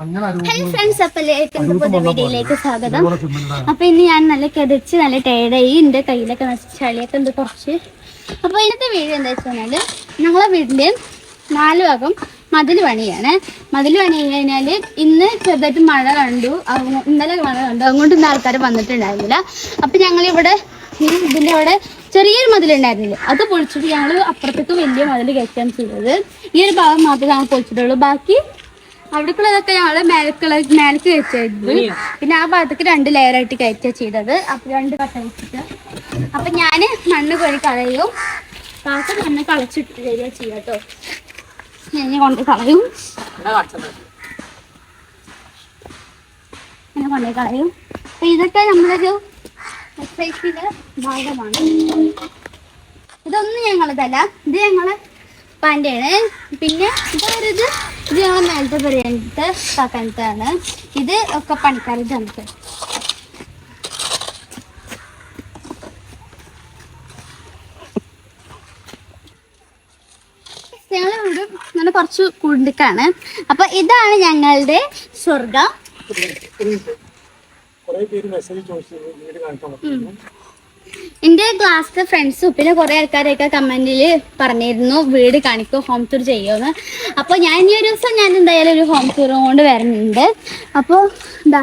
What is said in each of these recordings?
Hello friends അപ്പൊ പുതിയ വീഡിയോയിലേക്ക് സ്വാഗതം. അപ്പൊ ഇന്ന് ഞാൻ നല്ല കിതച്ച് നല്ല ടേഡായി എന്റെ കയ്യിലൊക്കെ ചളിയൊക്കെ ഉണ്ട് കുറച്ച്. അപ്പൊ ഇന്നത്തെ വീഡിയോ എന്താ വെച്ചാൽ ഞങ്ങളെ വീടിന്റെ നാല് ഭാഗം മതിൽ പണിയാണ് മതിൽ പണി കഴിഞ്ഞാൽ ഇന്ന് ചെറുതായിട്ട് മഴ കണ്ടു. ഇന്നലെ മഴ കണ്ടു. അതുകൊണ്ട് ഇന്ന് ആൾക്കാർ വന്നിട്ടുണ്ടായിരുന്നില്ല. അപ്പൊ ഞങ്ങൾ ഇവിടെ ഇതിന്റെ അവിടെ ചെറിയൊരു മതിലുണ്ടായിരുന്നില്ല. അത് പൊളിച്ചിട്ട് ഞങ്ങൾ അപ്പുറത്തേക്ക് വലിയ മതിൽ കയറ്റാൻ ചെയ്തത്. ഈ ഒരു ഭാഗം മാത്രമേ ഞങ്ങൾ പൊളിച്ചിട്ടുള്ളൂ. ബാക്കി അവിടേക്കുള്ളതൊക്കെ ഞങ്ങൾ മേലക്കുള്ള മേലക്ക് കഴിച്ചായിരുന്നു പിന്നെ ആ ഭാഗത്തേക്ക് രണ്ട് ലെയറായിട്ട് കയറ്റുക ചെയ്തത്. അപ്പൊ രണ്ട് കട്ട വെച്ചിട്ട്. അപ്പൊ ഞാൻ മണ്ണ് കോരി കളയും. കാക്ക മണ്ണ് കളച്ചിട്ട് തരിക ചെയ്യാട്ടോ ഞാൻ കൊണ്ട് കളയും. ഇങ്ങനെ കൊണ്ട് കളയും. അപ്പൊ ഇതൊക്കെ നമ്മളൊരു എക്സസൈസിന്റെ ഭാഗമാണ്. ഇതൊന്നും ഞങ്ങളതല്ല. ഇത് ഞങ്ങളെ പാന്റെയാണ് പിന്നെ ഇതൊരു ഇത് ഞങ്ങൾ മേലത്തെ പരിഗണിച്ചിട്ട് കാക്കാനത്താണ് ഇത് ഒക്കെ പണിക്കാർ നമുക്ക് ഞങ്ങളെ വീട് ഇങ്ങനെ കുറച്ച് കുണ്ടിക്കാണ് അപ്പൊ ഇതാണ് ഞങ്ങളുടെ സ്വർഗം കുറേ പേര് മെസ്സേജ് ചോദിച്ചു വീട് കാണിക്കാൻ എന്റെ ക്ലാസ് ഫ്രണ്ട്സും പിന്നെ കുറേ ആൾക്കാരൊക്കെ കമന്റിൽ പറഞ്ഞിരുന്നു വീട് കാണിക്കും ഹോം ടൂർ ചെയ്യുമെന്ന് അപ്പോൾ ഞാൻ ഇനി ഒരു ദിവസം ഞാൻ എന്തായാലും ഒരു ഹോം ടൂർ കൊണ്ട് വരുന്നുണ്ട് അപ്പോൾ എന്താ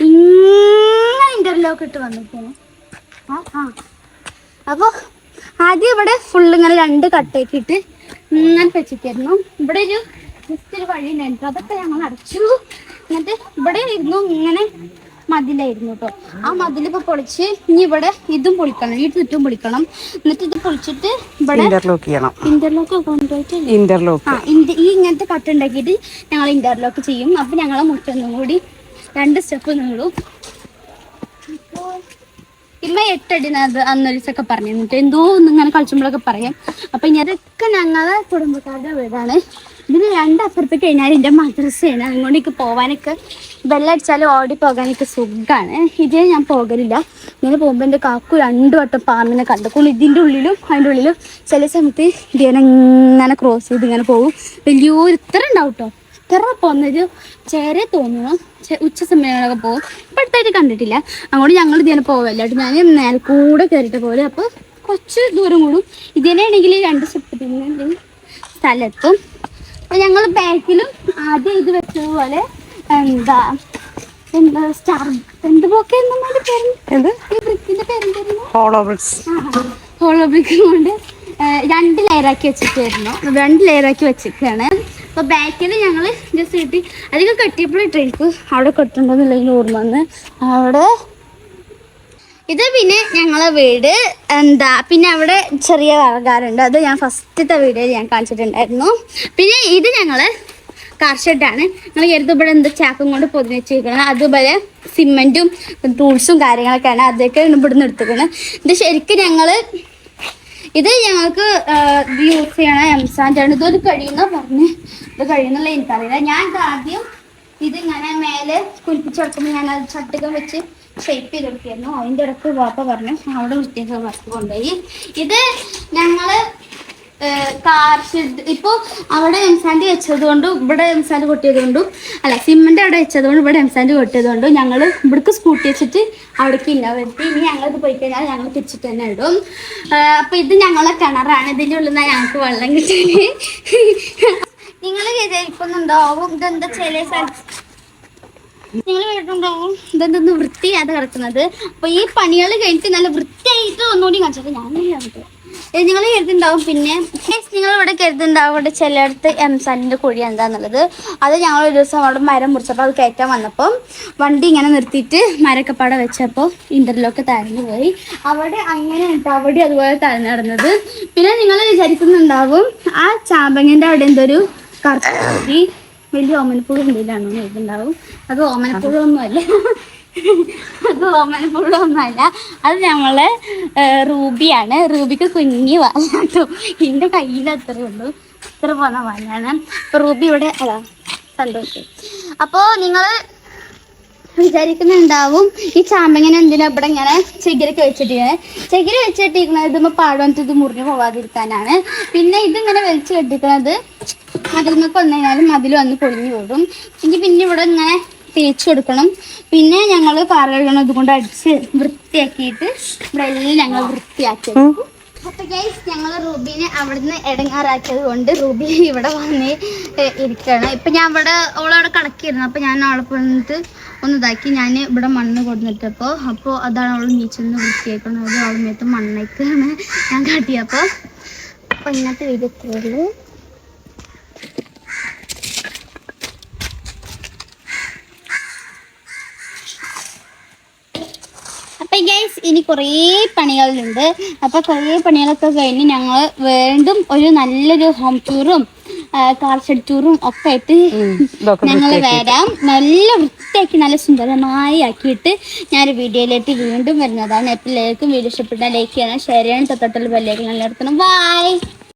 ഇങ്ങനെ ഇന്റർലോക്ക് ഇട്ട് വന്നിരിക്കുന്നു. ആ ആ. അപ്പോൾ ആദ്യം ഇവിടെ ഫുള്ള് ഇങ്ങനെ രണ്ട് കട്ടയൊക്കെ ഇങ്ങനെ വെച്ചിട്ടായിരുന്നു ഇവിടെ ഒരു ജസ്റ്റ് ഒരു വഴി ഉണ്ടായിരുന്നു അതൊക്കെ ഞങ്ങൾ അടച്ചു. എന്നിട്ട് ഇവിടെ ഇരുന്നു ഇങ്ങനെ മതിലായിരുന്നു കേട്ടോ ആ മതിലിപ്പോ പൊളിച്ച് ഇനി ഇവിടെ ഇതും പൊളിക്കണം ഈ ചുറ്റും പൊളിക്കണം. എന്നിട്ട് ഇത് പൊളിച്ചിട്ട് ഇവിടെ ഇന്റർലോക്ക് ചെയ്യണം. ഇന്റർലോക്ക് കൊണ്ടുപോയിട്ട് ഇന്റർലോക്ക് ആ ഈ ഇങ്ങനത്തെ കട്ട് ഉണ്ടാക്കിയിട്ട് ഞങ്ങൾ ഇന്റർലോക്ക് ചെയ്യും. അപ്പൊ ഞങ്ങളെ മുറ്റൊന്നും കൂടി രണ്ട് സ്റ്റെപ്പ് നീളും അപ്പോ ഇമ്മ എട്ടടി അത് അന്നൊരു ദിവസമൊക്കെ പറഞ്ഞു എന്നിട്ട് എന്തോ ഒന്നിങ്ങനെ കളിച്ചുമ്പോഴൊക്കെ പറയാം. അപ്പൊ ഇനി അതൊക്കെ ഞങ്ങളെ കുടുംബക്കാരുടെ വീടാണ്. ഇതിന് രണ്ടപ്പുറത്ത് കഴിഞ്ഞാൽ എന്റെ മദ്രസയാണ്. അതുകൊണ്ട് എനിക്ക് പോകാനൊക്കെ ബെല്ലടിച്ചാൽ ഓടി പോകാനൊക്കെ സുഖമാണ് ഇതേ ഞാൻ പോകലില്ല. ഇങ്ങനെ പോകുമ്പോൾ എന്റെ കാക്കു രണ്ടു വട്ടം പാമ്പിനെ കണ്ടപ്പോൾ ഇതിന്റെ ഉള്ളിലും അതിന്റെ ഉള്ളിലും ചില സമയത്ത് ഇതിനെ ഇങ്ങനെ ക്രോസ് ചെയ്ത് ഇങ്ങനെ പോകും. വലിയൊരു ഇത്ര ഉണ്ടാവും കേട്ടോ ഇത്ര പോകുന്നൊരു ചേരെ തോന്നുന്നു ഉച്ച സമയങ്ങളൊക്കെ പോകും. ഇപ്പം അടുത്തായിട്ട് കണ്ടിട്ടില്ല. അങ്ങോട്ട് ഞങ്ങൾ ഇതിനെ പോവല്ല. ഞാൻ മേൽക്കൂടെ കയറിയിട്ട് പോലെ അപ്പോൾ കുറച്ച് ദൂരം കൂടും. ഇതിനാണെങ്കിൽ രണ്ട് സ്ഥലത്തും ഞങ്ങൾ ബാക്കിലും ആദ്യം ഇത് വെച്ചതുപോലെ എന്താ എന്താ സ്റ്റാർ എന്ത് പേര്? എന്ത്? ഈ ബ്രിക്കിന്റെ പേരെന്തായിരുന്നു ഹോളോ ബ്രിക്സ് ഹോളോ ബ്രിക്ക് കൊണ്ട് രണ്ട് ലെയറാക്കി വെച്ചിട്ടായിരുന്നു. രണ്ട് ലെയറാക്കി വെച്ചിട്ടാണ്. അപ്പോൾ ബാക്കിൽ ഞങ്ങൾ ജസ്റ്റ് കിട്ടി അധികം കെട്ടിയപ്പോഴിട്ടായിരിക്കും അവിടെ കെട്ടുണ്ടെന്നുള്ളതിന് ഓർമ്മ വന്ന്. അവിടെ ഇത് പിന്നെ ഞങ്ങളെ വീട് എന്താ പിന്നെ അവിടെ ചെറിയ കറകാരുണ്ട് അത് ഞാൻ ഫസ്റ്റത്തെ വീഡിയോയിൽ ഞാൻ കാണിച്ചിട്ടുണ്ടായിരുന്നു. പിന്നെ ഇത് ഞങ്ങൾ കാർ ഷെഡാണ് ഞങ്ങൾ കരുതും ഇവിടെ എന്ത് ചാക്കും കൊണ്ട് പൊതിഞ്ഞ് അതുപോലെ സിമെന്റും ടൂൾസും കാര്യങ്ങളൊക്കെയാണ് അതൊക്കെ ഇവിടെ നിന്ന് എടുത്തിരിക്കണം ഇത് ശരിക്കും ഞങ്ങൾ ഇത് ഞങ്ങൾക്ക് യൂസ് ചെയ്യണ എംസാന്റാണ് ഇതൊരു കഴിയുന്ന പറഞ്ഞ്. ഇത് കഴിയുന്നുള്ള എനിക്കറിയില്ല. ഞാൻ ഇത് ആദ്യം ഇത് മേലെ കുലിപ്പിച്ചെടുക്കുമ്പോൾ ഞാൻ അത് ചട്ടുകം വെച്ച് ഷേപ്പ് ചെയ്ത് കൊടുക്കായിരുന്നു അതിന്റെ ഇടയ്ക്ക് വാപ്പ പറഞ്ഞു അവിടെ വൃത്തിയൊക്കെ വർക്ക് കൊണ്ടുപോയി. ഇത് ഞങ്ങൾ കാർ ഷെഡ് ഇപ്പോൾ അവിടെ എംസാൻഡ് വെച്ചത് കൊണ്ടും ഇവിടെ എംസാൻഡ് കൊട്ടിയത് കൊണ്ടും അല്ല സിമെന്റ് അവിടെ വെച്ചത് കൊണ്ടും ഇവിടെ എംസാൻഡ് കൊട്ടിയത് കൊണ്ടും ഞങ്ങൾ ഇവിടേക്ക് സ്കൂട്ടി വെച്ചിട്ട് അവിടേക്ക് ഇല്ല വരുത്തി. ഇനി ഞങ്ങളിത് പോയി കഴിഞ്ഞാൽ ഞങ്ങൾ തിരിച്ചിട്ട് തന്നെ ഇടും. അപ്പൊ ഇത് ഞങ്ങളെ കിണറാണ്. ഇതിന്റെ ഉള്ളിൽ നിന്നാണ് ഞങ്ങൾക്ക് വെള്ളം കിട്ടിയത് നിങ്ങൾ വിചാരിക്കുന്നുണ്ടാവും ഇതെന്താ ചില സ്ഥലത്ത് ഇതെന്തൊന്ന് വൃത്തിയാതെ കിടക്കുന്നത്? അപ്പൊ ഈ പണികൾ കഴിഞ്ഞിട്ട് നല്ല വൃത്തിയായിട്ട് ഒന്നുകൂടി കാണിച്ചത് ഞാൻ നിങ്ങൾ കരുതുണ്ടാവും പിന്നെ നിങ്ങൾ ഇവിടെ കരുതുണ്ടാവും ഇവിടെ ചിലയിടത്ത് എംസാനിന്റെ കുഴി എന്താന്നുള്ളത്. അത് ഞങ്ങൾ ഒരു ദിവസം അവിടെ മരം മുറിച്ചപ്പോൾ അത് കയറ്റാൻ വന്നപ്പം വണ്ടി ഇങ്ങനെ നിർത്തിയിട്ട് മരക്കപ്പാടെ വെച്ചപ്പോൾ ഇന്റർലോക്ക് താഴ്ന്നു പോയി. അവിടെ അങ്ങനെ അവിടെ അതുപോലെ താഴ്ന്നു നടന്നത് പിന്നെ നിങ്ങൾ വിചാരിക്കുന്നുണ്ടാവും ആ ചാമ്പങ്ങിന്റെ അവിടെ എന്തൊരു കറുത്ത വലിയ ഓമനപ്പുഴ എന്തെങ്കിലാണോ എഴുതുണ്ടാവും അത് ഓമനപ്പുഴ ഒന്നുമല്ല. അത് ഓമനപ്പുഴ ഒന്നുമല്ല. അത് നമ്മളെ റൂബിയാണ്. റൂബിക്ക് കുഞ്ഞി വാങ്ങാത്തു. എന്റെ കയ്യിൽ അത്രേ ഉള്ളൂ. ഇത്ര പോന്ന വാലാണ് അപ്പൊ റൂബി ഇവിടെ അതാ സന്തോഷം അപ്പോ നിങ്ങൾ വിചാരിക്കുന്നുണ്ടാവും ഈ ചാമ്പങ്ങനെ എന്തിനാ ഇവിടെ ഇങ്ങനെ ചകിരൊക്കെ വെച്ചിട്ടിരിക്കുന്നത് ചകിരി വെച്ചിട്ടിരിക്കുന്നത് ഇതുമ്പോൾ പാടം ഇത് മുറിഞ്ഞു പോവാതിരിക്കാനാണ്. പിന്നെ ഇതിങ്ങനെ വലിച്ചു കെട്ടിക്കുന്നത് മതിൽമൊക്കെ വന്നു കഴിഞ്ഞാൽ മതിൽ വന്ന് പൊളിഞ്ഞു വിടും എനിക്ക് പിന്നെ ഇവിടെ ഇങ്ങനെ തേച്ച് കൊടുക്കണം. പിന്നെ ഞങ്ങൾ കാറുകൾ ഇതുകൊണ്ട് അടിച്ച് വൃത്തിയാക്കിയിട്ട് ഇവിടെ എല്ലാം ഞങ്ങൾ വൃത്തിയാക്കി അപ്പൊ ഗൈസ് ഞങ്ങൾ റൂബിനെ അവിടുന്ന് ഇടങ്ങാറാക്കിയത് കൊണ്ട് റൂബി ഇവിടെ വന്ന് ഇരിക്കണം ഇരിക്കുകയാണ്. ഇപ്പൊ ഞാൻ ഇവിടെ അവളവിടെ കണക്കിയിരുന്നു അപ്പൊ ഞാൻ അവളെ വന്നിട്ട് ഒന്ന് ഇതാക്കി. ഞാൻ ഇവിടെ മണ്ണ് കൊടുത്തിട്ടപ്പോ അപ്പോൾ അതാണ് അവൾ നീച്ചൊന്ന് വൃത്തിയാക്കണത്. അവളുമേത്ത് മേത്ത് മണ്ണൊക്കെയാണ് ഞാൻ കാട്ടിയപ്പോൾ അപ്പൊ ഇന്നത്തെ വീഡിയോ അപ്പൊ ഗൈസ് ഇനി കുറേ പണികളുണ്ട്. അപ്പൊ കുറേ പണികളൊക്കെ കഴിഞ്ഞ് ഞങ്ങൾ വീണ്ടും ഒരു നല്ലൊരു ഹോം ടൂറും കാർ ഷെഡ് ടൂറും ഒക്കെ ആയിട്ട് ഞങ്ങൾ വരാം. നല്ല വൃത്തിയാക്കി നല്ല സുന്ദരമായി ആക്കിയിട്ട് ഞാൻ വീഡിയോയിലേക്ക് വീണ്ടും വരുന്നതാണ്. എല്ലാവർക്കും വീഡിയോ ഇഷ്ടപ്പെട്ടാൽ ലൈക്ക് ചെയ്യണം ഷെയർ ചെയ്യണം തൊട്ടത്തുള്ള ബെല്ലേക്ക് നല്ല നടത്തണം ബൈ